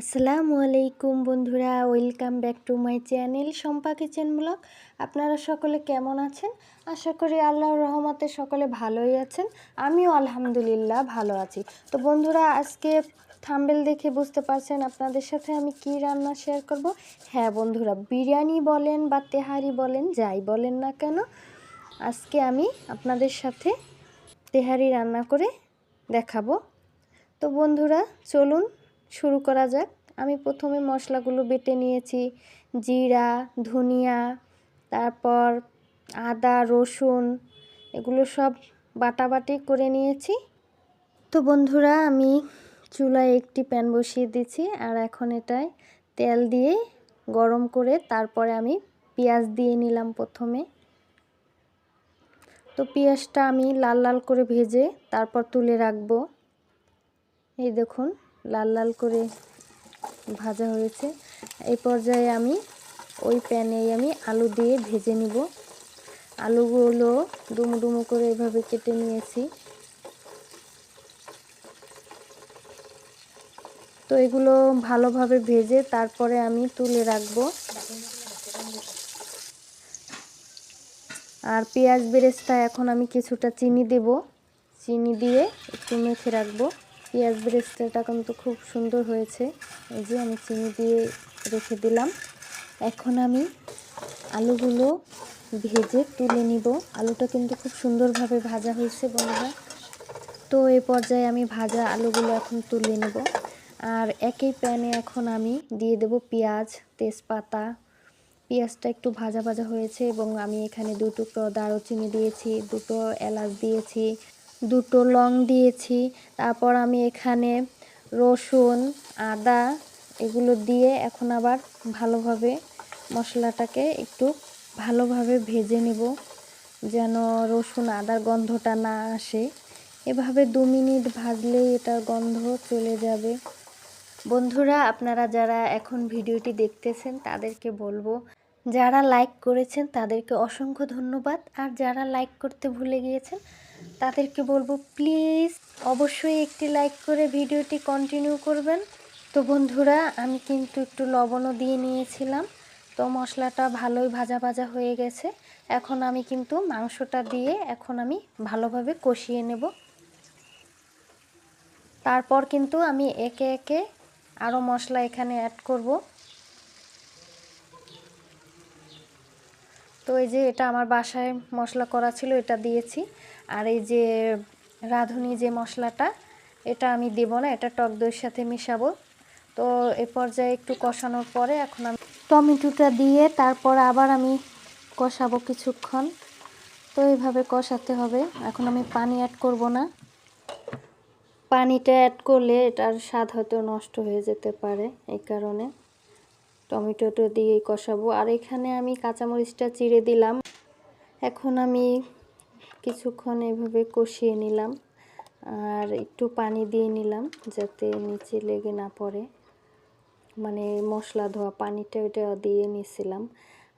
আসসালামু আলাইকুম বন্ধুরা, welcome back to my channel Sampa kitchen blog. আপনারা সকলে কেমন আছেন? আশা করি আল্লাহর রহমতে সকলে ভালোই আছেন। আমিও আলহামদুলিল্লাহ ভালো আছি। তো বন্ধুরা, আজকে থাম্বেল দেখে বুঝতে পারছেন আপনাদের সাথে আমি কি রান্না শেয়ার করব? হ্যাঁ বন্ধুরা, বিরিয়ানি বলেন বা তেহারি বলেন, যাই বলেন না কেন, আজকে আমি আপনাদের সাথে তেহারি রান্না করে দেখাবো। তো বন্ধুরা, চলুন শুরু করা যাক। আমি প্রথমে মশলাগুলো বেটে নিয়েছি। জিরা, ধনিয়া, তারপর আদা, রসুন, এগুলো সব বাটাবাটি করে নিয়েছি। তো বন্ধুরা, আমি চুলায় একটি প্যান বসিয়ে দিচ্ছি আর এখন এটায় তেল দিয়ে গরম করে তারপরে আমি পেঁয়াজ দিয়ে নিলাম প্রথমে। তো পেঁয়াজটা আমি লাল লাল করে ভেজে তারপর তুলে রাখব। এই দেখুন। লাল লাল করে ভাজা হয়েছে। এই পর্যায়ে আমি ওই প্যানেই আমি আলু দিয়ে ভেজে নিব। আলুগুলো ডুমু ডুমু করে এভাবে কেটে নিয়েছি। তো এগুলো ভালোভাবে ভেজে তারপরে আমি তুলে রাখব। আর পেঁয়াজ বেরেস্তা এখন আমি কিছুটা চিনি দেব। চিনি দিয়ে একটু মেখে রাখব। পেঁয়াজ ব্রেস্তাটা কিন্তু খুব সুন্দর হয়েছে। এই যে আমি চিনি দিয়ে রেখে দিলাম। এখন আমি আলুগুলো ভেজে তুলে নিব। আলুটা কিন্তু খুব সুন্দরভাবে ভাজা হয়েছে বন্ধুরা। তো এই পর্যায়ে আমি ভাজা আলুগুলো এখন তুলে নেব। আর একই প্যানে এখন আমি দিয়ে দেব পেঁয়াজ, তেজপাতা। পেঁয়াজটা একটু ভাজা ভাজা হয়েছে এবং আমি এখানে দু টুকরো দারুচিনি দিয়েছি, দুটো এলাচ দিয়েছি। দুটো লং দিয়েছি। তারপর আমি এখানে রসুন, আদা এগুলো দিয়ে এখন আবার ভালোভাবে মশলাটাকে একটু ভালোভাবে ভেজে নেব যেন রসুন আদার গন্ধটা না আসে। এভাবে দু মিনিট ভাজলেই এটার গন্ধ চলে যাবে। বন্ধুরা, আপনারা যারা এখন ভিডিওটি দেখতেছেন তাদেরকে বলব, যারা লাইক করেছেন তাদেরকে অসংখ্য ধন্যবাদ। আর যারা লাইক করতে ভুলে গিয়েছেন তাদেরকে বলব প্লিজ অবশ্যই একটি লাইক করে ভিডিওটি কন্টিনিউ করবেন। তো বন্ধুরা, আমি কিন্তু একটু লবণও দিয়ে নিয়েছিলাম। তো মশলাটা ভালোই ভাজা ভাজা হয়ে গেছে। এখন আমি কিন্তু মাংসটা দিয়ে এখন আমি ভালোভাবে কষিয়ে নেব। তারপর কিন্তু আমি একে একে আরও মশলা এখানে অ্যাড করব। তো এই যে এটা আমার বাসায় মশলা করা ছিল, এটা দিয়েছি। আর এই যে রাঁধুনি যে মশলাটা, এটা আমি দেবো না, এটা টক দইয়ের সাথে মিশাবো। তো এ পর্যায়ে একটু কষানোর পরে এখন আমি টমেটোটা দিয়ে তারপর আবার আমি কষাবো কিছুক্ষণ। তো এইভাবে কষাতে হবে, এখন আমি পানি অ্যাড করব না। পানিটা অ্যাড করলে এটার স্বাদ হয়তো নষ্ট হয়ে যেতে পারে, এই কারণে টমেটোটা দিয়ে কষাবো। আর এখানে আমি কাঁচামরিচটা চিড়ে দিলাম। এখন আমি কিছুক্ষণ এভাবে কষিয়ে নিলাম আর একটু পানি দিয়ে নিলাম যাতে নিচে লেগে না পড়ে। মানে মশলা ধোয়া, পানিটা ওটা দিয়ে নিয়েছিলাম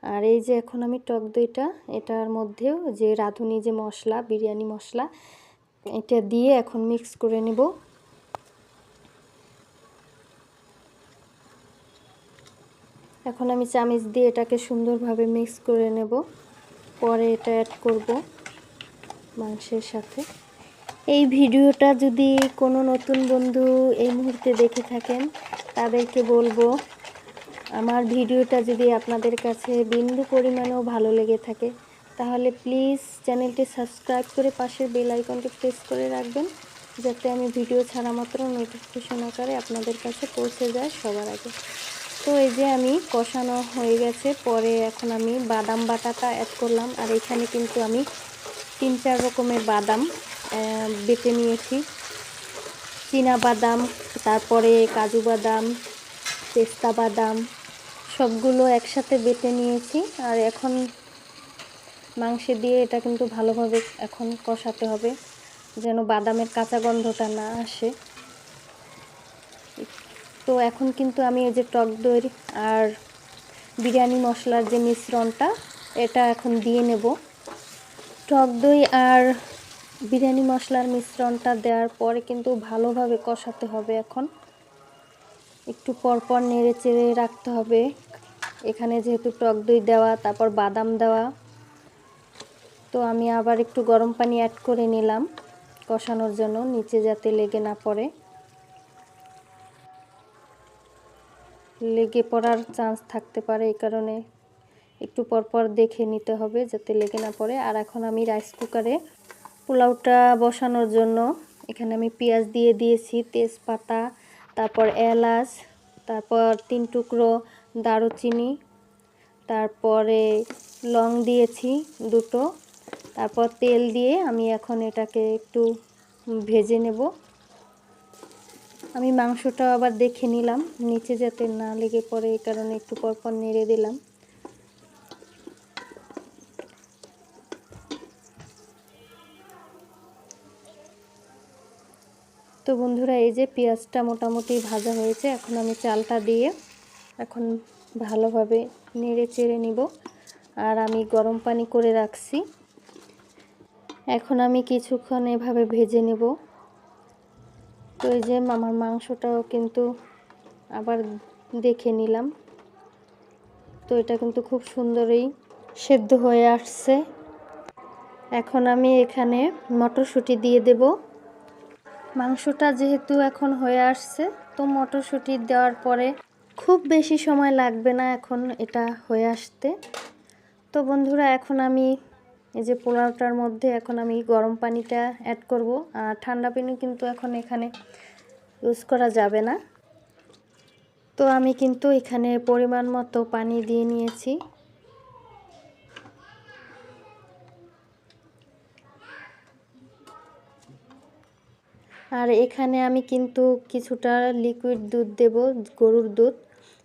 আর এই যে এখন আমি টক দইটা, এটার মধ্যেও যে রাঁধুনি যে মশলা, বিরিয়ানি মশলা, এটা দিয়ে এখন মিক্স করে নেব। এখন আমি চামিচ দিয়ে এটাকে সুন্দরভাবে মিক্স করে নেব। পরে এটা অ্যাড করব। মাংসের সাথে। এই ভিডিওটা যদি কোনো নতুন বন্ধু এই মুহূর্তে দেখে থাকেন, তাদেরকে বলব, আমার ভিডিওটা যদি আপনাদের কাছে বিন্দু পরিমাণেও ভালো লেগে থাকে, তাহলে প্লিজ চ্যানেলটি সাবস্ক্রাইব করে পাশের বেল আইকনটি প্রেস করে রাখবেন, যাতে আমি ভিডিও ছাড়া মাত্র নোটিফিকেশন আকারে আপনাদের কাছে পৌঁছে যায় সবার আগে। তো এই যে আমি কষানো হয়ে গেছে, পরে এখন আমি বাদাম বাটাটা অ্যাড করলাম, আর এখানে কিন্তু আমি তিন চার রকমের বাদাম বেটে নিয়েছি। চীনা বাদাম, তারপরে কাজু বাদাম, পেস্তা বাদাম, সবগুলো একসাথে বেটে নিয়েছি। আর এখন মাংসে দিয়ে এটা কিন্তু ভালোভাবে এখন কষাতে হবে, যেন বাদামের কাঁচা গন্ধটা না আসে। তো এখন কিন্তু আমি এই যে টক দই আর বিরিয়ানি মশলার যে মিশ্রণটা, এটা এখন দিয়ে নেব। টক দই আর বিরিয়ানি মশলার মিশ্রণটা দেওয়ার পরে কিন্তু ভালোভাবে কষাতে হবে এখন। একটু পরপর নেড়ে চেড়ে রাখতে হবে। এখানে যেহেতু টক দই দেওয়া, তারপর বাদাম দেওয়া। তো আমি আবার একটু গরম পানি অ্যাড করে নিলাম কষানোর জন্য, নিচে যাতে লেগে না পড়ে। লেগে পড়ার চান্স থাকতে পারে এই কারণে। একটু পরপর দেখে নিতে হবে যাতে লেগে না পড়ে। আর এখন আমি রাইস কুকারে পোলাওটা বসানোর জন্য এখানে আমি পেঁয়াজ দিয়ে দিয়েছি, তেজপাতা, তারপর এলাচ, তারপর তিন টুকরো দারুচিনি, তারপরে লং দিয়েছি দুটো, তারপর তেল দিয়ে আমি এখন এটাকে একটু ভেজে নেব। আমি মাংসটা আবার দেখে নিলাম, নিচে যাতে না লেগে পড়ে, এই কারণে একটু পরপর নেড়ে দিলাম। তো বন্ধুরা, এই যে পেঁয়াজটা মোটামুটি ভাজা হয়েছে, এখন আমি চালটা দিয়ে এখন ভালোভাবে নেড়ে চেড়ে নিব। আর আমি গরম পানি করে রাখছি। এখন আমি কিছুক্ষণ এভাবে ভেজে নেব। তো এই যে আমার মাংসটাও কিন্তু আবার দেখে নিলাম। তো এটা কিন্তু খুব সুন্দরই সেদ্ধ হয়ে আসছে। এখন আমি এখানে মটরশুঁটি দিয়ে দেব। মাংসটা যেহেতু এখন হয়ে আসছে, তো মটরশুঁটি দেওয়ার পরে খুব বেশি সময় লাগবে না এখন এটা হয়ে আসতে। তো বন্ধুরা, এখন আমি এই যে পোলাওটার মধ্যে এখন আমি গরম পানিটা অ্যাড করব। আর ঠান্ডা পানি কিন্তু এখন এখানে ইউজ করা যাবে না। তো আমি কিন্তু এখানে পরিমাণ মতো পানি দিয়ে নিয়েছি। আর এখানে আমি কিন্তু কিছুটা লিকুইড দুধ দেব, গরুর দুধ।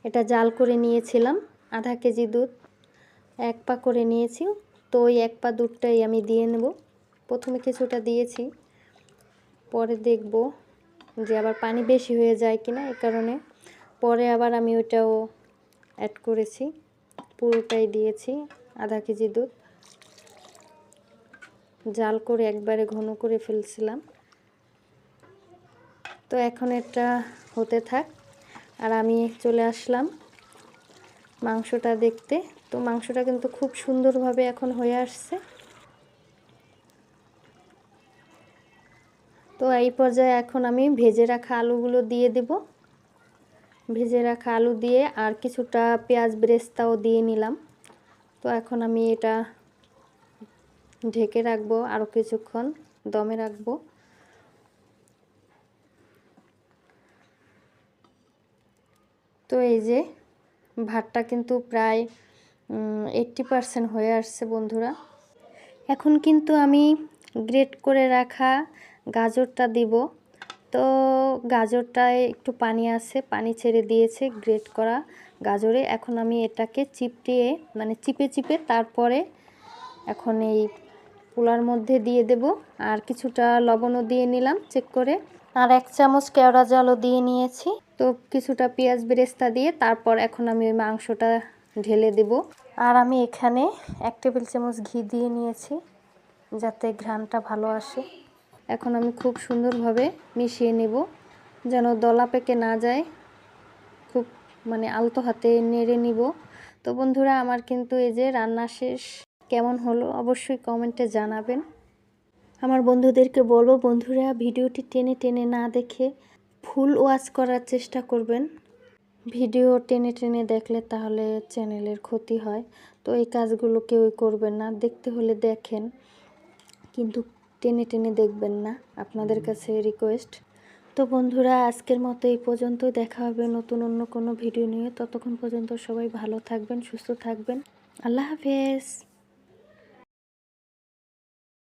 এটা জাল করে নিয়েছিলাম, আধা কেজি দুধ। এক পা করে নিয়েছি, তো ওই এক পা দুধটাই আমি দিয়ে নেব। প্রথমে কিছুটা দিয়েছি, পরে দেখব যে আবার পানি বেশি হয়ে যায় কিনা এ কারণে। পরে আবার আমি ওইটাও অ্যাড করেছি, পুরোটাই দিয়েছি, আধা কেজি দুধ। জাল করে একবারে ঘন করে ফেলছিলাম। তো এখন এটা হতে থাক। আর আমি চলে আসলাম মাংসটা দেখতে। তো মাংসটা কিন্তু খুব সুন্দরভাবে এখন হয়ে আসছে। তো এই পর্যায়ে এখন আমি ভেজে রাখা আলুগুলো দিয়ে দেব। ভেজে রাখা আলু দিয়ে আর কিছুটা পেঁয়াজ ব্রেস্তাও দিয়ে নিলাম। তো এখন আমি এটা ঢেকে রাখব, আরও কিছুক্ষণ দমে রাখব। তো এই যে ভাতটা কিন্তু প্রায় এইট্টি পারসেন্ট হয়ে আসছে বন্ধুরা। এখন কিন্তু আমি গ্রেট করে রাখা গাজরটা দিব। তো গাজরটায় একটু পানি আছে, পানি ছেড়ে দিয়েছে গ্রেট করা গাজরে। এখন আমি এটাকে চিপটিয়ে মানে চিপে চিপে তারপরে এখন এই পোলার মধ্যে দিয়ে দেব। আর কিছুটা লবণও দিয়ে নিলাম চেক করে। আর এক চামচ কেওড়া জলও দিয়ে নিয়েছি। তো কিছুটা পেঁয়াজ বেরেস্তা দিয়ে তারপর এখন আমি ওই মাংসটা ঢেলে দেব। আর আমি এখানে এক টেবিল চামচ ঘি দিয়ে নিয়েছি যাতে ঘ্রানটা ভালো আসে। এখন আমি খুব সুন্দরভাবে মিশিয়ে নেব যেন দলা পেকে না যায়। খুব মানে আলতো হাতে নেড়ে নিব। তো বন্ধুরা, আমার কিন্তু এই যে রান্না শেষ কেমন হলো অবশ্যই কমেন্টে জানাবেন। আমার বন্ধুদেরকে বলব, বন্ধুরা, ভিডিওটি টেনে টেনে না দেখে ফুল ওয়াচ করার চেষ্টা করবেন। ভিডিও টেনে টেনে দেখলে তাহলে চ্যানেলের ক্ষতি হয়। তো এই কাজগুলো কেউই করবেন না। দেখতে হলে দেখেন, কিন্তু টেনে টেনে দেখবেন না। আপনাদের কাছে রিকোয়েস্ট তো বন্ধুরা, আজকের মতো এই পর্যন্ত দেখা হবে নতুন অন্য কোনো ভিডিও নিয়ে। ততক্ষণ পর্যন্ত সবাই ভালো থাকবেন, সুস্থ থাকবেন। আল্লাহ হাফেজ।